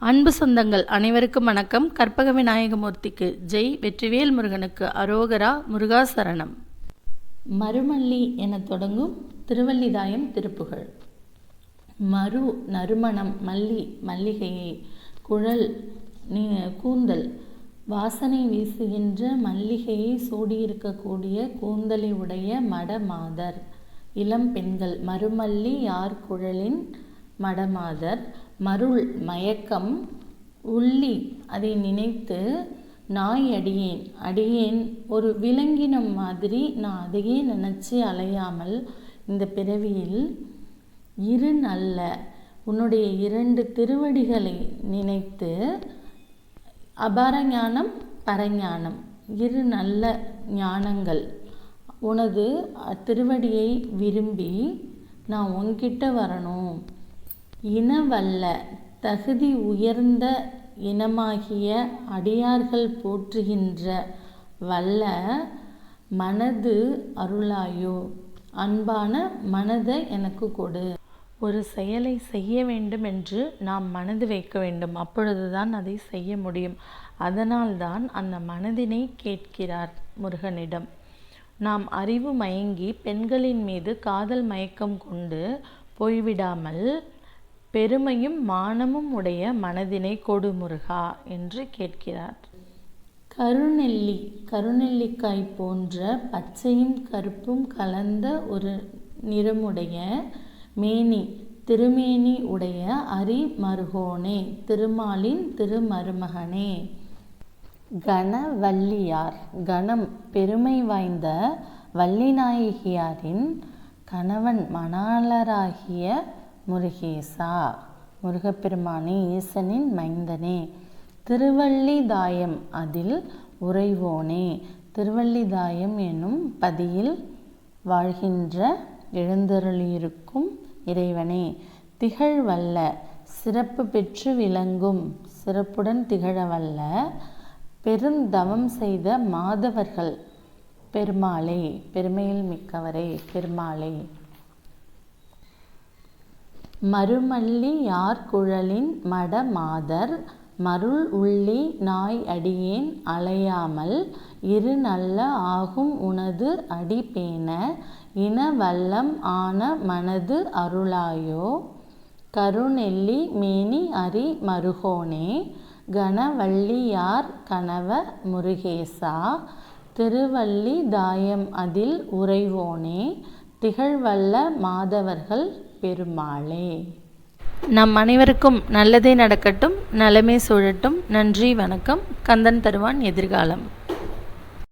அன்பு சொந்தங்கள் அனைவருக்கும் வணக்கம். கற்பக விநாயகமூர்த்திக்கு ஜெய். வெற்றிவேல் முருகனுக்கு அரோகரா முருகாசரணம். மறுமல்லி என தொடங்கும் திருவல்லிதாயம் திருப்புகழ் மறு நறுமணம் மல்லி மல்லிகையை குழல் நீ கூந்தல் வாசனை வீசுகின்ற மல்லிகையை சூடியிருக்கக்கூடிய கூந்தலை உடைய மடமாதர். இளம் பெண்கள் மறுமல்லி யார் குழலின் மடமாதர்? மருள் மயக்கம் உள்ளி அதை நினைத்து நாய் அடியேன். அடியேன். ஒரு விலங்கினம் மாதிரி நான் அதையே நினச்சி அலையாமல் இந்த பிறவியில் இரு நல்ல உன்னுடைய இரண்டு திருவடிகளை நினைத்து அபார ஞானம் பரஞானம். இரு நல்ல ஞானங்கள். உனது திருவடியை விரும்பி நான் உன்கிட்ட வரணும். இனவல்ல தகுதி உயர்ந்த இனமாகிய அடியார்கள் போற்றுகின்ற வல்ல மனது அருளாயோ? அன்பான மனதை எனக்கு கொடு. ஒரு செயலை செய்ய வேண்டும் என்று நாம் மனது வைக்க வேண்டும். அப்பொழுதுதான் அதை செய்ய முடியும். அதனால்தான் அந்த மனதினை கேட்கிறார் முருகனிடம். நாம் அறிவு மயங்கி பெண்களின் மீது காதல் மயக்கம் கொண்டு போய்விடாமல் பெருமையும் மானமும் உடைய மனதினை கொடு முருகா என்று கேட்கிறார். கருநெல்லி கருநெல்லிக்காய் போன்ற பச்சையும் கருப்பும் கலந்த ஒரு நிறமுடைய மேனி திருமேனி உடைய அரி மருகோனே திருமாலின் திருமருமகனே. கணவல்லியார் கணம் பெருமை வாய்ந்த வள்ளிநாயகியாரின் கணவன் மணாளராகிய முருகேசா முருகப்பெருமானே ஈசனின் மைந்தனே திருவள்ளிதாயம் அதில் உறைவோனே திருவள்ளிதாயம் எனும் பதியில் வாழ்கின்ற எழுந்தருளியிருக்கும் இறைவனே திகழ்வல்ல சிறப்பு பெற்று விளங்கும் சிறப்புடன் திகழவல்ல பெருந்தவம் செய்த மாதவர்கள் பெருமாளே பெருமையில் மிக்கவரே பெருமாளே. மறுமல்லி யார் குழலின் மட மாதர் மருள் உள்ளி நாய் அடியேன் அலையாமல் இரு நல்ல ஆகும் உனது அடி பேண இன வல்லம் ஆன மனது அருளாயோ? கருணெல்லி மேனி அரி மருகோனே கணவள்ளியார் கணவ முருகேசா? திருவள்ளி தாயம் அதில் உறைவோனே திகழ்வல்ல மாதவர்கள் பெருமாளே. நம் அனைவருக்கும் நல்லதே நடக்கட்டும் நலமே சூழட்டும். நன்றி வணக்கம். கந்தன் தருவான் எதிர்காலம்.